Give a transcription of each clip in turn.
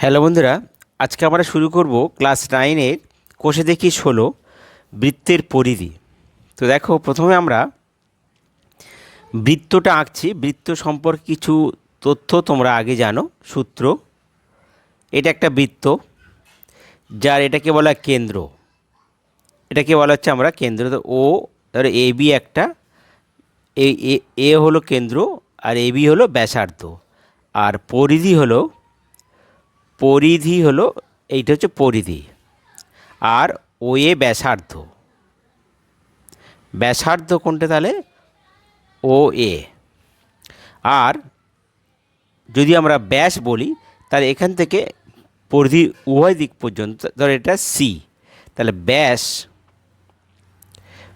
Hello বন্ধুরা, আজকে আমরা শুরু করব ক্লাস নাইনের কোষে দেখি ষোলো, বৃত্তের পরিধি। তো দেখো, প্রথমে আমরা বৃত্তটা আঁকছি। বৃত্ত সম্পর্কে কিছু তথ্য তোমরা আগে জানো, সূত্র। এটা একটা বৃত্ত, যার এটাকে বলা কেন্দ্র। এটাকে বলা হচ্ছে আমরা কেন্দ্র। তো ও ধরো এ বি একটা এ- এ হলো কেন্দ্র আর এ বি হলো ব্যাসার্ধ। আর পরিধি হলো পরিধি হলো, এইটা হচ্ছে পরিধি। আর ও এ ব্যাসার্ধ। ব্যাসার্ধ কোনটা তাহলে? ও এ। আর যদি আমরা ব্যাস বলি, তাহলে এখান থেকে পরিধি উভয় দিক পর্যন্ত, ধর এটা সি তাহলে ব্যাস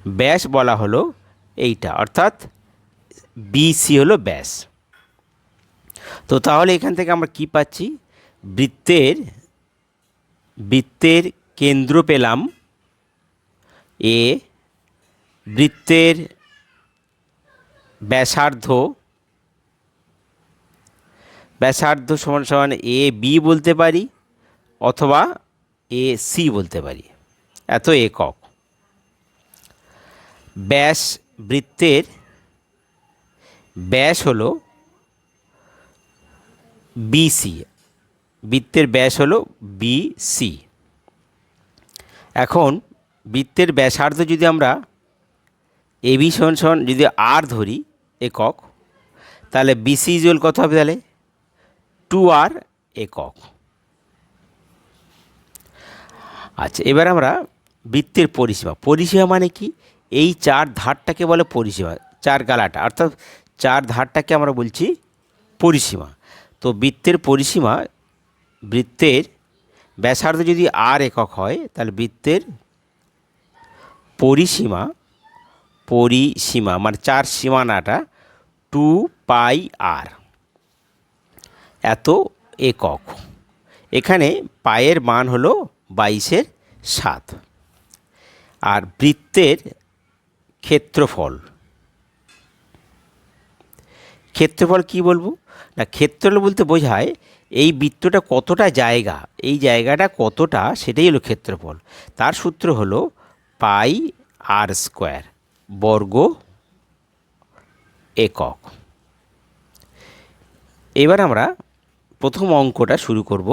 ব্যাস বলা হলো এইটা, অর্থাৎ বিসি হলো ব্যাস। তো তাহলে এখান থেকে আমরা কি পাচ্ছি? বৃত্তের বৃত্তের কেন্দ্র পেলাম। এ বৃত্তের ব্যাসার্ধ ব্যাসার্ধ সমান সমান এ বি বলতে পারি অথবা এ সি বলতে পারি। এত একক। ব্যাস বৃত্তের, ব্যাস হলো বিসি বৃত্তের ব্যাস হলো বিসি এখন বৃত্তের ব্যাসার্ধ যদি আমরা এবি সমান যদি আর ধরি একক, তাহলে বিসি ইজুয়াল কত হবে তাহলে? টু আর একক। আচ্ছা এবার আমরা বৃত্তের পরিষেবা পরিষেবা মানে কি? এই চার ধারটাকে বলে পরিষেবা চার গালাটা। অর্থাৎ চার ধারটাকে আমরা বলছি পরিসীমা। তো বৃত্তের পরিসীমা বৃত্তের ব্যাসার্ধ যদি আর একক হয়, তাহলে বৃত্তের পরিসীমা পরিসীমা মানে চার সীমানাটা টু পাই আর এত একক। এখানে পায়ের মান হলো বাইশের সাত। আর বৃত্তের ক্ষেত্রফল ক্ষেত্রফল কি বলব? না, ক্ষেত্রফল বলতে বোঝায় এই বৃত্তটা কতটা জায়গা, এই জায়গাটা কতটা সেটাই হলো ক্ষেত্রফল। তার সূত্র হলো পাই আর স্কোয়ার বর্গ একক। এবার আমরা প্রথম অঙ্কটা শুরু করব,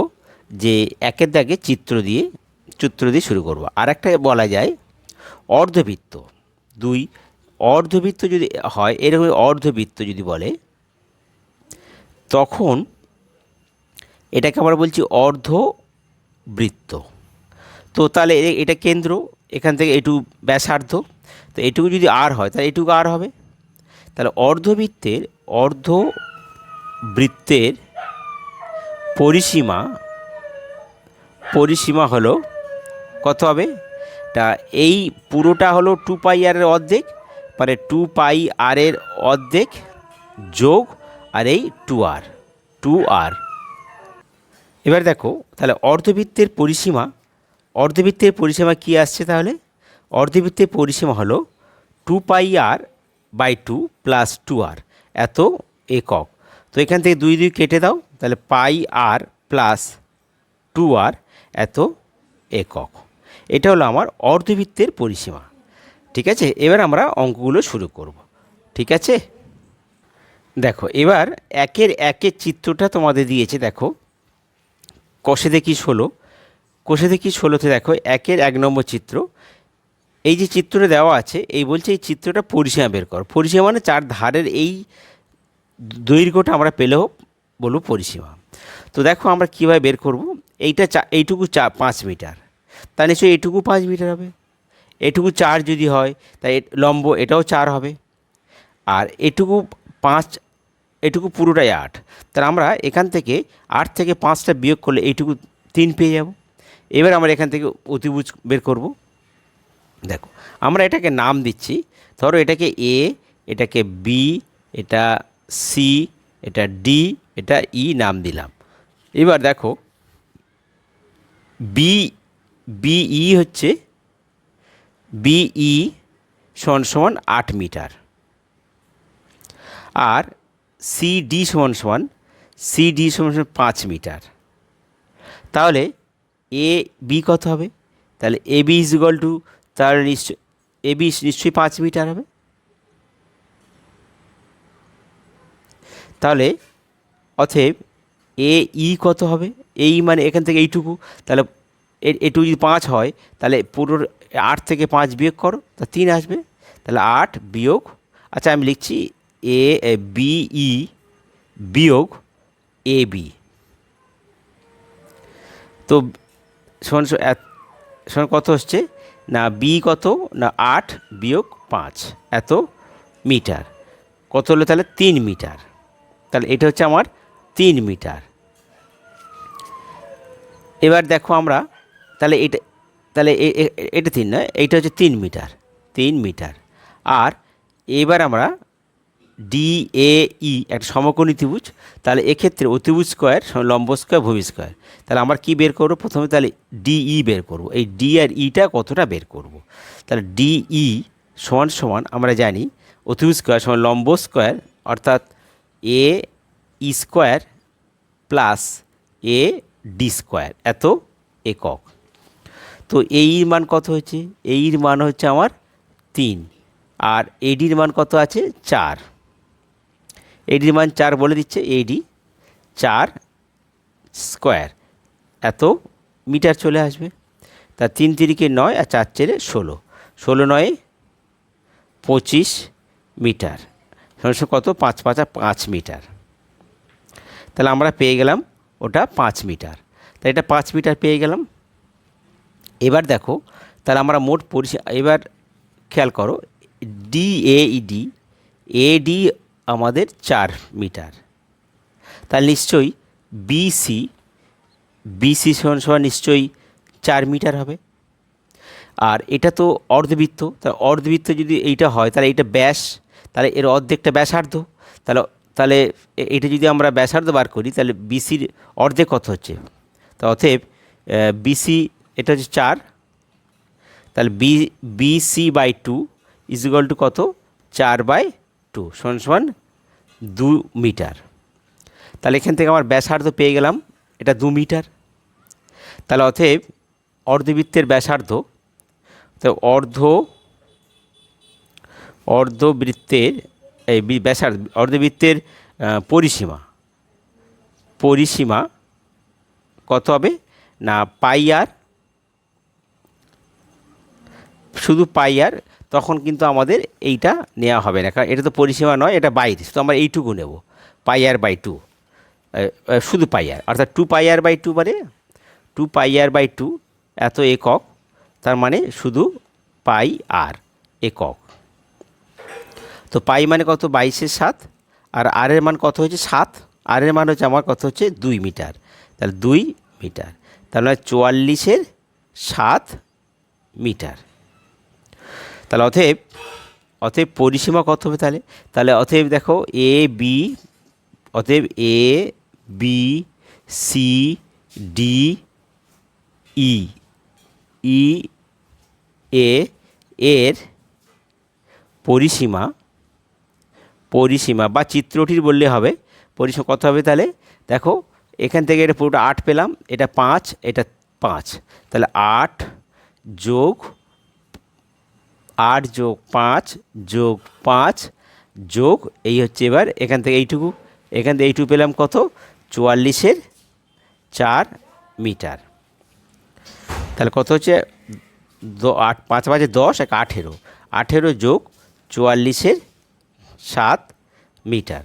যে একের দাগে চিত্র দিয়ে চিত্র দিয়ে শুরু করব। আর একটা বলা যায় অর্ধবৃত্ত। দুই, অর্ধবৃত্ত যদি হয়, এরকম অর্ধবৃত্ত যদি বলে, তখন এটাকে আমরা বলছি অর্ধ বৃত্ত তো তাহলে এটা কেন্দ্র, এখান থেকে এটুকু ব্যাসার্ধ। তো এটুকু যদি আর হয়, তাহলে এটুকু আর হবে। তাহলে অর্ধবৃত্তের অর্ধ বৃত্তের পরিসীমা পরিসীমা হলো কত হবে? তা এই পুরোটা হলো টু পাই আরের অর্ধেক মানে টু পাই আরের অর্ধেক যোগ, আর এই টু আর টু আর এবার দেখো, তাহলে অর্ধবৃত্তের পরিসীমা অর্ধবৃত্তের পরিসীমা কি আসছে তাহলে? অর্ধবৃত্তের পরিসীমা হলো two pi r by two plus two r, এত একক। তো এখান থেকে দুই দুই কেটে দাও, তাহলে পাই আর প্লাস টু আর, এত একক। এটা হলো আমার অর্ধবৃত্তের পরিসীমা। ঠিক আছে? এবার আমরা অঙ্কগুলো শুরু করব। ঠিক আছে? দেখো, এবার একের একের চিত্রটা তোমাদের দিয়েছে, দেখো। কষে দেখি ষোলো, কষে দেখি ষোলোতে দেখো একের এক নম্বর চিত্র। এই যে চিত্রটা দেওয়া আছে, এই বলছে এই চিত্রটা পরিসীমা বের কর। পরিসীমা মানে চার ধারের এই দৈর্ঘ্যটা আমরা পেলেও বলব পরিসীমা। তো দেখো আমরা কীভাবে বের করব? এইটা চা, এইটুকু চা, পাঁচ মিটার। তা নিশ্চয়ই এইটুকু পাঁচ মিটার হবে। এটুকু চার যদি হয়, তাই লম্ব এটাও চার হবে। আর এটুকু পাঁচ এটুকু পুরোটাই আট। তাহলে আমরা এখান থেকে আট থেকে পাঁচটা বিয়োগ করলে এইটুকু তিন পেয়ে যাব। এবার আমরা এখান থেকে অতিভুজ বের করব। দেখো, আমরা এটাকে নাম দিচ্ছি। ধরো এটাকে এ, এটাকে বি, এটা সি, এটা ডি, এটা ই নাম দিলাম। এবার দেখো, বি বিই হচ্ছে বিই সমান সমান আট মিটার। আর সিডি সমান সমান সিডি সমান সমান পাঁচ মিটার। তাহলে এ বি কত হবে? তাহলে A B is equal to তাহলে নিশ্চয় এ বি নিশ্চয়ই পাঁচ মিটার হবে। তাহলে অতএব এ ই কত হবে? এই মানে এখান থেকে এইটুকু। তাহলে এ- এটুকু যদি পাঁচ হয়, তাহলে পুরো আট থেকে পাঁচ বিয়োগ করো, তা তিন আসবে। তাহলে আট বিয়োগ আচ্ছা আমি লিখছি এ বি ই বিয়োগ এ বি তো শোন শোন, কত হচ্ছে? না বি কত না আট বিয়োগ পাঁচ। এত মিটার। কত হলো তাহলে? তিন মিটার। তাহলে এটা হচ্ছে আমার তিন মিটার। এবার দেখো আমরা তাহলে এটা তাহলে এটা তিন নয় এইটা হচ্ছে তিন মিটার। তিন মিটার। আর এবার আমরা ডি এ ই একটা সমকোণী ত্রিভুজ, তাহলে এক্ষেত্রে অতিভুজ স্কোয়ার লম্ব স্কোয়ার, ভূমি স্কোয়ার। তাহলে আমরা কি বের করব? প্রথমে তাহলে ডিই বের করব। এই ডি আর ইটা কতটা বের করব? তাহলে ডিই সমান সমান আমরা জানি অতিভুজ স্কোয়ার সমান লম্ব স্কোয়ার, অর্থাৎ A E square plus A D square, এত একক। তো এইর মান কত হচ্ছে? এইর মান হচ্ছে আমার তিন, আর এডির মান কত আছে? চার। এডির মান চার বলে দিচ্ছে এডি চার স্কোয়ার এত মিটার চলে আসবে। তা তিন তিরিকে নয় আর চার চেরে ষোলো। ষোলো নয়, পঁচিশ মিটার। সমস্যা কত? পাঁচ পাঁচা পাঁচ মিটার। তাহলে আমরা পেয়ে গেলাম ওটা পাঁচ মিটার। তাই এটা পাঁচ মিটার পেয়ে গেলাম। এবার দেখো, তাহলে আমরা মোট পরিষে এবার খেয়াল করো D A D A D আমাদের চার মিটার। তাহলে নিশ্চয়ই বিসি বিসি সমান সমান নিশ্চয়ই চার মিটার হবে। আর এটা তো অর্ধবৃত্ত তা অর্ধবৃত্ত যদি এইটা হয়, তাহলে এইটা ব্যাস, তাহলে এর অর্ধেকটা ব্যাসার্ধ। তাহলে তাহলে এটা যদি আমরা ব্যাসার্ধ বার করি, তাহলে বিসির অর্ধেক কত হচ্ছে? তা অতএব বিসি এটা হচ্ছে চার, তাহলে B BC by two is two কত? চার বাই টু সমান সমান দু মিটার। তাহলে এখান থেকে আমার ব্যাসার্ধ পেয়ে গেলাম, এটা দু মিটার। তাহলে অতএব অর্ধবৃত্তের ব্যাসার্ধ, তো অর্ধ, অর্ধবৃত্তের এই ব্যাসার্ধ, অর্ধবৃত্তের পরিসীমা। পরিসীমা কত হবে? না, পাই আর, শুধু পাই আর তখন কিন্তু আমাদের এইটা নেওয়া হবে না। কারণ এটা তো পরিসীমা নয়, এটা বাইরে শুধু আমরা এইটুকু নেব। পাই আর বাই টু শুধু পাই আর অর্থাৎ two pi r by two মানে two pi r by two এত একক, তার মানে শুধু পাই আর একক। তো পাই মানে কত? বাইশের সাত। আর আর এর মান কত হচ্ছে সাত। আর এর মান হচ্ছে আমার কত হচ্ছে? দুই মিটার। তাহলে দুই মিটার। তাহলে চুয়াল্লিশের সাত মিটার। তাহলে অতএব অতএব পরিসীমা কত হবে তাহলে? তাহলে অতএব দেখো এ বি অতএব A B C D E E A এর পরিসীমা পরিসীমা বা চিত্রটির বললে হবে, পরিসীমা কত হবে তাহলে? দেখো, এখান থেকে এটা পুরোটা আট পেলাম, এটা পাঁচ এটা পাঁচ। তাহলে আট যোগ আট যোগ পাঁচ যোগ পাঁচ যোগ, এই হচ্ছে এবার, এখান থেকে এইটুকু, এখান থেকে এইটুকু পেলাম কত? চুয়াল্লিশের চার মিটার। তাহলে কত হচ্ছে? আট, পাঁচ পাঁচে দশ, এক আঠেরো। আঠেরো যোগ চুয়াল্লিশের সাত মিটার।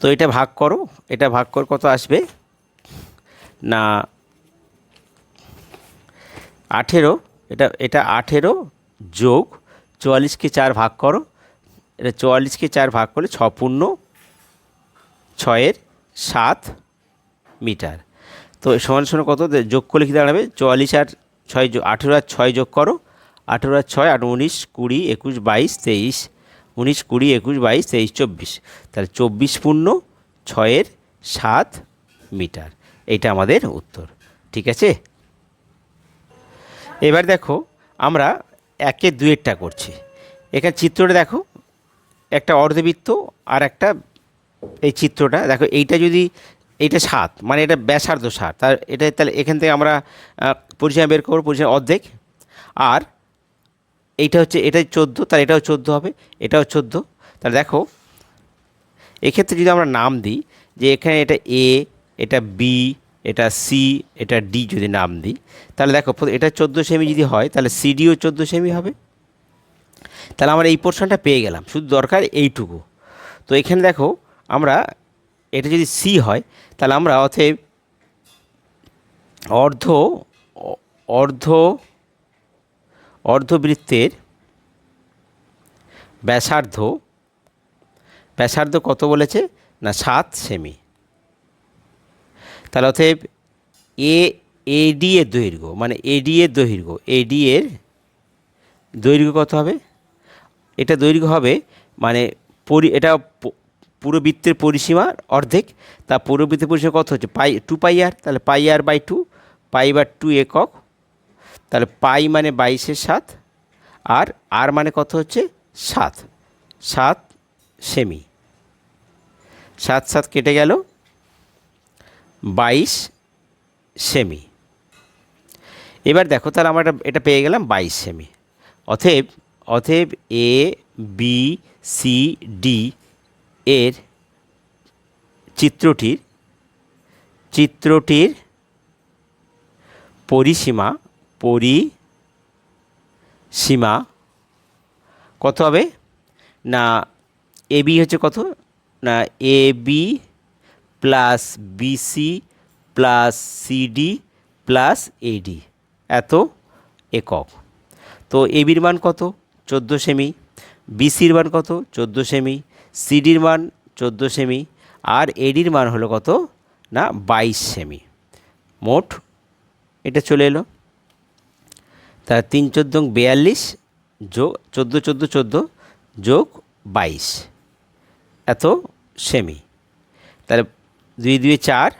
তো এটা ভাগ করো, এটা ভাগ কর কত আসবে? না, আঠেরো এটা এটা আঠেরো যোগ চুয়াল্লিশকে চার ভাগ করো। এটা চুয়াল্লিশকে চার ভাগ করলে ছ পূর্ণ ছয়ের সাত মিটার। তো সমান সমান কত? যোগ করলে কী দাঁড়াবে? চুয়াল্লিশ আর ছয় যোগ, আঠেরো আর ছয় যোগ করো। আঠেরো আর ছয়, আট, উনিশ, কুড়ি, একুশ, বাইশ, তেইশ, উনিশ, কুড়ি, একুশ, বাইশ, তেইশ, চব্বিশ। তাহলে চব্বিশ পূর্ণ ছয়ের সাত মিটার। এইটা আমাদের উত্তর। ঠিক আছে? এবার দেখো, আমরা একে দুয়েরটা করছি। এখানে চিত্রটা দেখো, একটা অর্ধবৃত্ত আর একটা এই চিত্রটা। দেখো, এইটা যদি, এইটা সাত মানে এটা ব্যাসার্ধ সাত। তার, এটা তাহলে এখান থেকে আমরা পরিসীমা বের করব, পরিসীমা অর্ধেক। আর এইটা হচ্ছে, এটাই চোদ্দ, তাহলে এটাও চোদ্দ হবে, এটাও চোদ্দ। তাহলে দেখো, এক্ষেত্রে যদি আমরা নাম দিই, যে এখানে এটা এ এটা বি এটা সি এটা ডি যদি নাম দিই। তাহলে দেখো এটা চোদ্দ সেমি যদি হয়, তাহলে সিডিও চোদ্দ সেমি হবে। তাহলে আমরা এই পোর্শনটা পেয়ে গেলাম। শুধু দরকার এইটুকু। তো এখানে দেখো, আমরা এটা যদি সি হয়, তাহলে আমরা অতএব অর্ধ অর্ধ, অর্ধবৃত্তের ব্যাসার্ধ ব্যাসার্ধ কত বলেছে? না, সাত সেমি। তাহলে অতএব এ এডি এর দৈর্ঘ্য মানে এডি এর দৈর্ঘ্য এডি এর দৈর্ঘ্য কত হবে? এটা দৈর্ঘ্য হবে মানে পরি, এটা পুরো বৃত্তের পরিসীমার অর্ধেক, তা পুরো বৃত্তের পরিসীমা কত হচ্ছে? পাই টু পাই আর তাহলে pi r by two pi bar two একক, তাহলে পাই মানে বাইশের সাত, আর আর মানে কত হচ্ছে? সাত সাত সেমি। সাত সাত কেটে গেল বাইশ সেমি। এবার দেখো তাহলে আমরা এটা এটা পেয়ে গেলাম বাইশ সেমি। অতএব অতএব এ বি সি ডি এর চিত্রটির চিত্রটির পরিসীমা পরিসীমা কত হবে? না এ বি হচ্ছে কত? না A B plus BC plus CD plus AD. এত একক। তো এবির মান কত? চোদ্দ সেমি। বিসির মান কত? চোদ্দ সেমি। সিডির মান চোদ্দ সেমি। আর এডির মান হলো কত? না, বাইশ সেমি। মোট, এটা চলে এলো। তা তিন চোদ্দ বিয়াল্লিশ যোগ চোদ্দ চোদ্দ চোদ্দ যোগ বাইশ। এত সেমি। তাহলে দুই দুয়ে চার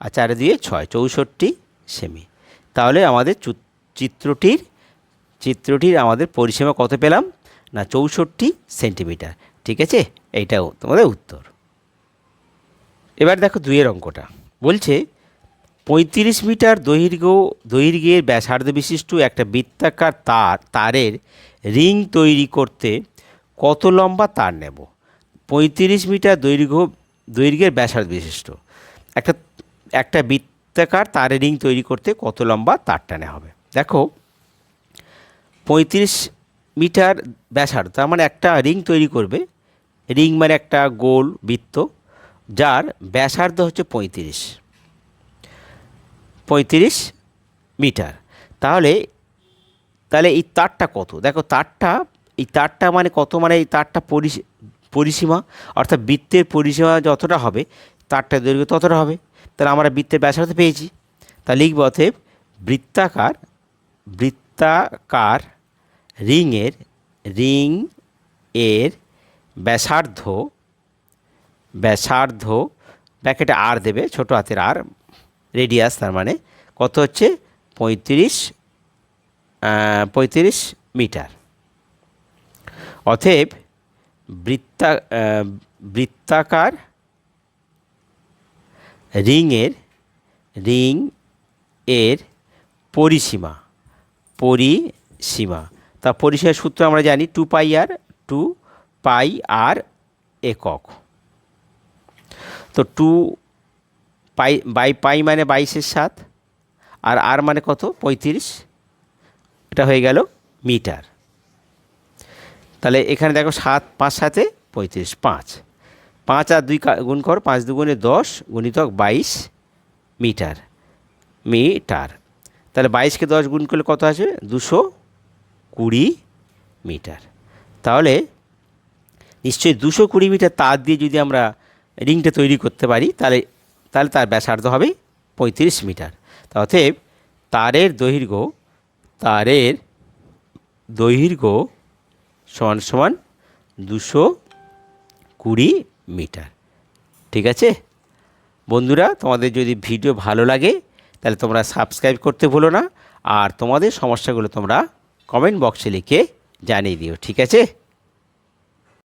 আর চারে দুয়ে ছয়, চৌষট্টি সেমি। তাহলে আমাদের চিত্রটির চিত্রটির আমাদের পরিসীমা কত পেলাম? না, চৌষট্টি সেন্টিমিটার। ঠিক আছে? এইটাও তোমাদের উত্তর। এবার দেখো দুইয়ের অঙ্কটা। বলছে, পঁয়ত্রিশ মিটার দৈর্ঘ্য, দৈর্ঘ্যের ব্যাসার্ধ বিশিষ্ট একটা বৃত্তাকার তার, তারের রিং তৈরি করতে কত লম্বা তার নেব? পঁয়ত্রিশ মিটার দৈর্ঘ্য দৈর্ঘ্যের ব্যাসার্ধ বিশিষ্ট। একটা একটা বৃত্তাকার তারের রিং তৈরি করতে কত লম্বা? তারটা নেওয়া হবে। দেখো, পঁয়ত্রিশ মিটার ব্যাসার্ধ, তার মানে একটা রিং তৈরি করবে। রিং মানে একটা গোল বৃত্ত, যার ব্যাসার্ধ হচ্ছে পঁয়ত্রিশ। পঁয়ত্রিশ মিটার। তাহলে তাহলে এই তারটা কত? দেখো, তারটা, এই তারটা মানে কত? মানে এই তারটা পরিসী- পরিসীমা, অর্থাৎ বৃত্তের পরিসীমা যতটা হবে, তারটা দৈর্ঘ্য ততটা হবে। তাহলে আমরা বৃত্তের ব্যাসার্ধ পেয়েছি। তা লিখব অতএব বৃত্তাকার বৃত্তাকার রিংয়ের, রিং এর ব্যাসার্ধ ব্যাসার্ধ ব্যাকেটে আর দেবে, ছোট হাতের আর রেডিয়াস তার মানে কত হচ্ছে? পঁয়ত্রিশ পঁয়ত্রিশ মিটার। অতএব বৃত্তা বৃত্তাকার রিংয়ের, রিং এর পরিসীমা পরিসীমা। তা পরিসীমার সূত্র আমরা জানি টু পাই আর, টু পাই আর একক। তো টু পাই, বাই, পাই মানে বাইশের সাত, আর আর মানে কত? পঁয়ত্রিশ। এটা হয়ে গেল মিটার। তাহলে এখানে দেখো সাত, পাঁচ সাথে পঁয়ত্রিশ, পাঁচ। পাঁচ আর দুই গুণ কর, পাঁচ দুগুণে দশ গুণিতক বাইশ মিটার মিটার। তাহলে বাইশকে দশ গুণ করলে কত আসবে? দুশো কুড়ি মিটার। তাহলে নিশ্চয়ই দুশো কুড়ি মিটার তার দিয়ে যদি আমরা রিংটা তৈরি করতে পারি, তাহলে তাহলে তার ব্যাসার্ধ হবে পঁয়ত্রিশ মিটার। অতএব তারের দৈর্ঘ্য তারের দৈর্ঘ্য সমান সমান দুশো কুড়ি মিটার। ঠিক আছে? বন্ধুরা, তোমাদের যদি ভিডিও ভালো লাগে, তাহলে তোমরা সাবস্ক্রাইব করতে ভুলো না। আর তোমাদের সমস্যাগুলো তোমরা কমেন্ট বক্সে লিখে জানিয়ে দিও, ঠিক আছে?